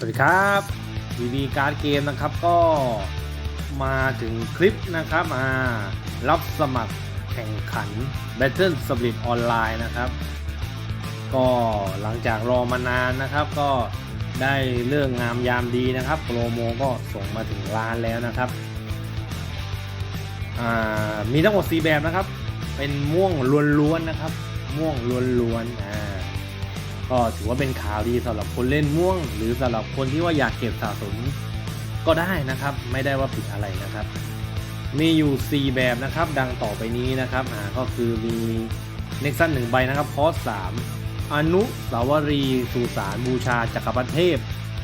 สวัสดีครับทีวีการ์ดเกมนะครับก็มาถึงคลิปนะครับมารับสมัครแข่งขัน Battle Spirit Online นะครับ ก็หลังจากรอมานานนะครับ ก็ได้เรื่องงามยามดีนะครับโปรโมก็ส่งมาถึงร้านแล้วนะครับมีทั้งหมด 4 แบบนะครับ เป็นม่วงล้วนๆนะครับ ม่วงล้วนๆอ่า ก็ถือว่าเป็นข่าวดีสำหรับคนเล่นม่วง หรือสำหรับคนที่ว่าอยากเก็บสะสมก็ได้นะครับ ไม่ได้ว่าผิดอะไรนะครับ มีอยู่ 4 แบบนะครับ ดังต่อไปนี้นะครับอ่าก็คือมีเน็กซันหนึ่งใบนะครับคอสสามอนุสาวรีย์สุสานบูชาจักรพรรดิเทพ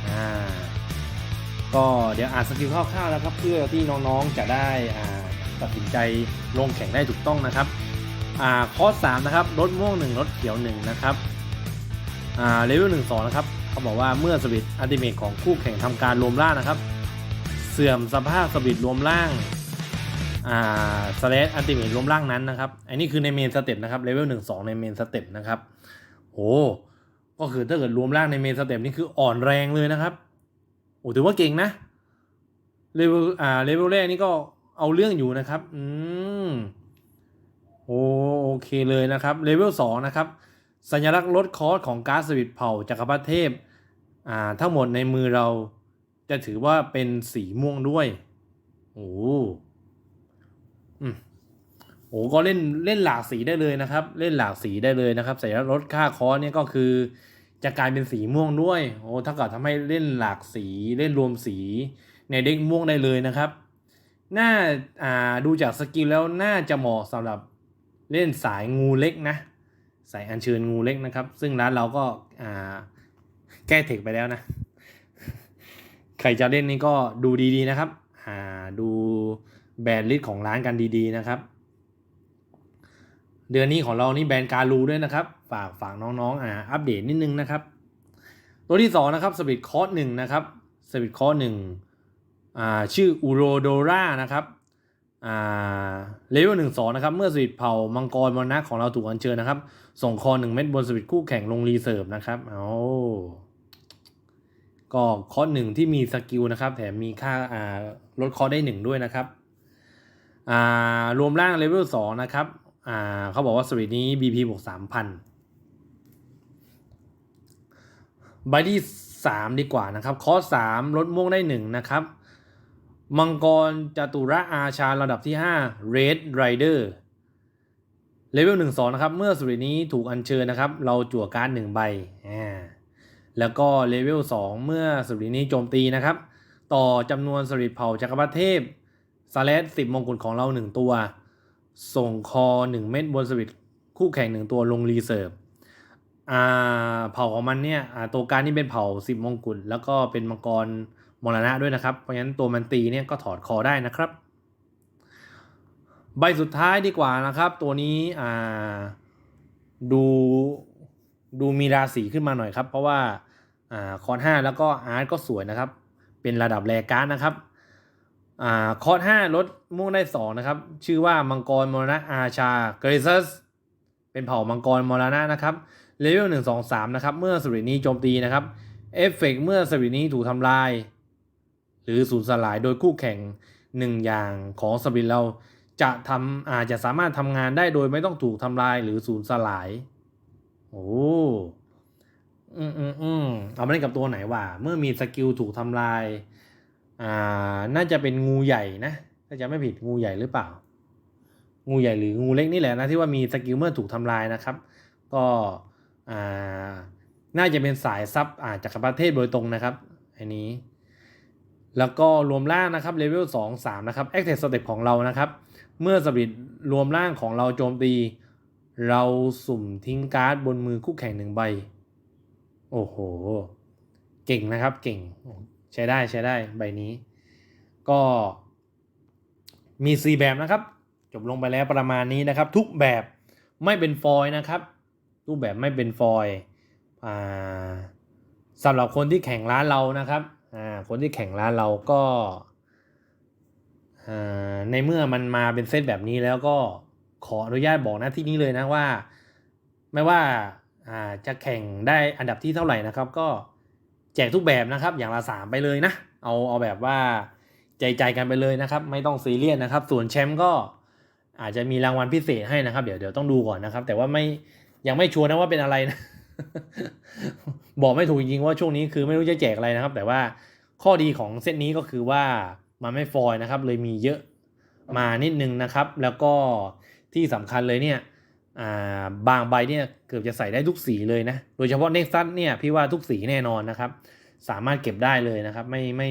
อ่าก็เดี๋ยวอ่านสกิลคร่าวๆแล้วครับ เพื่อที่น้องๆจะได้อ่าตัดสินใจลงแข่งได้ถูกต้องนะครับอ่าคอสสามนะครับรถม่วงหนึ่งรถเขียวหนึ่งนะครับ เลเวลหนึ่งสองนะครับเขาบอกว่าเมื่อสวิตอัติเมทของคู่แข่งทำการรวมร่างนะครับ เสื่อมสภาพสวิตรวมร่างอ่าสเลสอัติเมทรวมร่างนั้นนะครับอันนี้คือในเมนสเต็ปนะครับเลเวลหนึ่งสองในเมนสเต็ปนะครับโอ้ก็คือถ้าเกิดรวมร่างในเมนสเต็ปนี่คืออ่อนแรงเลยนะครับโอ้ถือว่าเก่งนะเลเวลอ่าเลเวลแรกนี่ก็เอาเรื่องอยู่นะครับ อืมโอโอเคเลยนะครับเลเวลสองนะครับ สัญลักษณ์ลดคอสของก๊าซสวิตเผาจักรพรรดิเทพอ่าทั้งหมดในมือเราจะถือว่าเป็นสีม่วงด้วย โอ้อืมโอ้ก็เล่นเล่นหลากสีได้เลยนะครับ เล่นหลากสีได้เลยนะครับสัญลักษณ์ลดค่าคอสเนี่ยก็คือ จะกลายเป็นสีม่วงด้วย โอ้ถ้าเกิดทำให้เล่นหลากสีเล่นรวมสีในเด็กม่วงได้เลยนะครับ น่าอ่าดูจากสกิลแล้วน่าจะเหมาะสำหรับเล่นสายงูเล็กนะ สายอัญเชิญงูเล็กนะครับ ซึ่งร้านเราก็าแก้เทคไปแล้วนะ ใครจะเล่นนี่ก็ดูดีๆนะครับอ่าดูแบรนด์ลิสต์ของร้านกันดีๆนะครับ เดือนนี้ของเรานี่แบรนด์การูด้วยนะครับ ฝากฝากน้องๆอ่าอัปเดตนิดนึงนะครับ ตัวที่สองนะครับสวิตคอร์สหนึ่งนะครับสวิตคอร์สหนึ่งอ่าชื่ออูโรโดรานะครับ เลเวลหนึ่งสองนะครับ เมื่อสวิตเผามังกรมรณะของเราถูกอัญเชิญนะครับ ส่งคอหนึ่งเม็ดบนสวิตคู่แข่งลงรีเซิร์ฟนะครับเอาก็คอร์หนึ่งที่มีสกิลนะครับ แถมมีค่าอ่าลดคอได้หนึ่งด้วยนะครับอ่ารวมร่างเลเวลสองนะครับอ่าเขาบอกว่าสวิตนี้ BP บวกสามพันใบที่สามดีกว่านะครับ คอร์สามลดม่วงได้หนึ่งนะครับ มังกรจตุระอาชาระดับที่ 5 Red Rider เลเวล1 2 นะครับ เมื่อสุรินี้ถูกอัญเชิญนะครับ เราจั่วการ์ด1ใบอ่าแล้วก็เลเวล2 เมื่อสุรินี้โจมตีนะครับ ต่อจำนวนสริตเผ่าจักรพรรดิเทพสเลส10มงกุฎของเรา 1 ตัว ส่งคอ 1 เม็ดบนสวิตคู่แข่ง 1 ตัวลงรีเซิร์ฟอ่าเผ่าของมันเนี่ยอ่าตัวการนี่เป็นเผ่า 10 มงกุฎแล้วก็เป็นมังกร มรณะด้วยนะครับ เพราะฉะนั้นตัวมันตีเนี่ยก็ถอดคอได้นะครับ ใบสุดท้ายดีกว่านะครับ ตัวนี้อ่าดูดูมีราศีขึ้นมาหน่อยครับ เพราะว่าอ่าคอร์ห้าแล้วก็อาร์ตก็สวยนะครับ เป็นระดับแรการ์ดนะครับอ่าคอร์ห้าลดม่วงได้สองนะครับ ชื่อว่ามังกรมรณะอาชาเกรซัสเป็นเผ่ามังกรมรณะนะครับเลเวลหนึ่งสองสามนะครับ เมื่อสวิตนี้โจมตีนะครับเอฟเฟกเมื่อสวิตนี้ถูกทำลาย หรือสูญสลายโดยคู่แข่งหนึ่งอย่างของสปินเราจะทำอาจจะสามารถทำงานได้โดยไม่ต้องถูกทำลายหรือสูญสลาย โอ้อืมอืมอืมเอามาเล่นกับตัวไหนวะเมื่อมีสกิลถูกทำลาย อ่า น่าจะเป็นงูใหญ่นะถ้าจะไม่ผิดงูใหญ่หรือเปล่า งูใหญ่หรืองูเล็กนี่แหละนะที่ว่ามีสกิลเมื่อถูกทำลายนะครับ ก็อ่าน่าจะเป็นสายซับอ่าจากประเทศโดยตรงนะครับอันนี้ แล้วก็รวมร่างนะครับเลเวล2 3 นะครับ Active Step ของเรานะครับ เมื่อสบิดรวมร่างของเราโจมตี เราสุ่มทิ้งการ์ดบนมือคู่แข่งหนึ่งใบ โอ้โห เก่งนะครับเก่งใช้ได้ใช้ได้ใบนี้ ก็มี 4 แบบนะครับ จบลงไปแล้วประมาณนี้นะครับ ทุกแบบไม่เป็นฟอยนะครับทุกแบบไม่เป็นฟอยอสำหรับคนที่แข่งร้านเรานะครับ คนที่แข่งร้านเราก็ในเมื่อมันมาเป็นเซตแบบนี้แล้วก็ขออนุญาตบอกนะที่นี้เลยนะว่า ไม่ว่าอ่าจะแข่งได้อันดับที่เท่าไหร่นะครับ ก็แจกทุกแบบนะครับ อย่างละสามไปเลยนะ เอาเอาแบบว่าใจใจกันไปเลยนะครับ ไม่ต้องซีเรียสนะครับ ส่วนแชมป์ก็อาจจะมีรางวัลพิเศษให้นะครับ เดี๋ยวเดี๋ยวต้องดูก่อนนะครับ แต่ว่าไม่ยังไม่ชัวร์นะว่าเป็นอะไรนะ บอกไม่ถูกจริงๆว่าช่วงนี้คือไม่รู้จะแจกอะไรนะครับ แต่ว่า ข้อดีของเซตนี้ก็คือว่ามันไม่ฟอยนะครับเลยมีเยอะมานิดนึงนะครับ แล้วก็ที่สำคัญเลยเนี่ยบางใบเนี่ยเกือบจะใส่ได้ทุกสีเลยนะโดยเฉพาะเน็กซัสเนี่ยพี่ว่าทุกสีแน่นอนนะครับ สามารถเก็บได้เลยนะครับ ไม่ไม่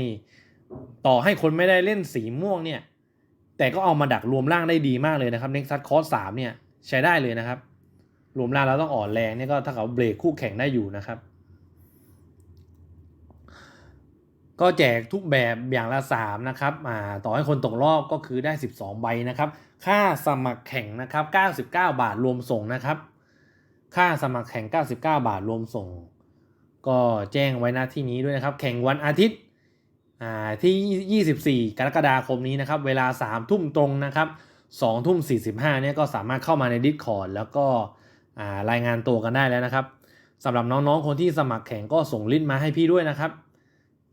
ต่อให้คนไม่ได้เล่นสีม่วงเนี่ย แต่ก็เอามาดักรวมร่างได้ดีมากเลยนะครับเน็กซัสคอร์สสามเนี่ยใช้ได้เลยนะครับ รวมร่างแล้วต้องอ่อนแรงเนี่ยก็ถ้าเขาเบรกคู่แข่งได้อยู่นะครับ ก็แจกทุกแบบอย่างละ 3 นะครับอ่าต่อให้คนตกรอบก็คือได้ 12 ใบนะครับ ค่าสมัครแข่งนะครับ 99 บาทรวมส่งนะครับ ค่าสมัครแข่ง 99 บาทรวมส่ง ก็แจ้งไว้หน้าที่นี้ด้วยนะครับ แข่งวันอาทิตย์อ่าที่ 24 กรกฎาคมนี้นะครับ เวลา 3 ทุ่มตรงนะครับ2ทุ่ม 45 เนี่ยก็สามารถเข้ามาใน Discord แล้วก็อ่ารายงานตัวกันได้แล้วนะครับสำหรับน้องๆ คนที่สมัครแข่งก็ส่งลิสต์มาให้พี่ด้วยนะครับ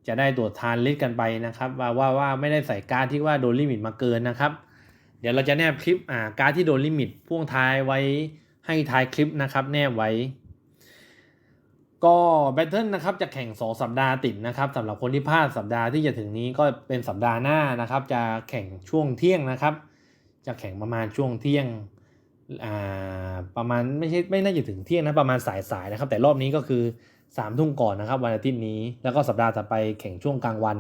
จะได้ตรวจทานลิสต์กันไปนะครับว่าว่าว่าไม่ได้ใส่การ์ดที่ว่าโดนลิมิตมาเกินนะครับ เดี๋ยวเราจะแนบคลิปอ่าการ์ดที่โดนลิมิตพ่วงท้ายไว้ให้ท้ายคลิปนะครับ แนบไว้ ก็แบทเทิลนะครับจะแข่ง 2 สัปดาห์ติดนะครับสำหรับคนที่พลาดสัปดาห์ที่จะถึงนี้ก็เป็นสัปดาห์หน้านะครับ จะแข่งช่วงเที่ยงนะครับ จะแข่งประมาณช่วงเที่ยงอ่าประมาณไม่ใช่ไม่น่าจะถึงเที่ยงนะประมาณสายๆนะครับ แต่รอบนี้ก็คือ 3ามทุ่มก่อนนะครับวันอาทิตย์นี้ แล้วก็สัปดาห์ต่อไปแข่งช่วงกลางวัน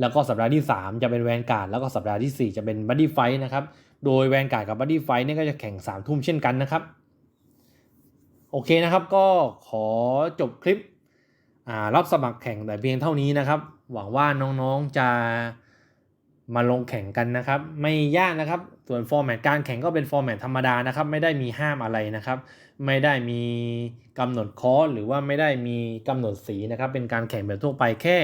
แล้วก็สัปดาห์ที่ 3 จะเป็นแวนการ์ดแล้วก็สัปดาห์ที่ 4 จะเป็นบัดดี้ไฟท์นะครับโดยแวนการ์ดกับบัดดี้ไฟท์เนี่ยก็จะแข่ง3ามทุ่มเช่นกันนะครับโอเคนะครับก็ขอจบคลิปรับสมัครแข่งแต่เพียงเท่านี้นะครับ หวังว่าน้องๆจะมาลงแข่งกันนะครับ ไม่ยากนะครับ ส่วนฟอร์แมตการแข่งก็เป็นฟอร์แมตธรรมดานะครับ ไม่ได้มีห้ามอะไรนะครับ ไม่ได้มีกำหนดคอร์สหรือว่าไม่ได้มีกำหนดสีนะครับ เป็นการแข่งแบบทั่วไปแค่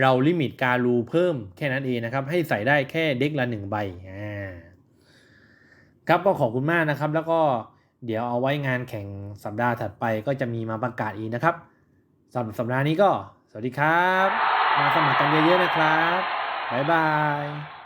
เราลิมิตการรูเพิ่มแค่นั้นเองนะครับ ให้ใส่ได้แค่เด็กละหนึ่งใบอ่าครับก็ขอบคุณมากนะครับ แล้วก็เดี๋ยวเอาไว้งานแข่งสัปดาห์ถัดไปก็จะมีมาประกาศอีกนะครับสำหรับสัปดาห์นี้ก็ สวัสดีครับ มาสมัครกันเยอะๆนะครับบ๊ายบาย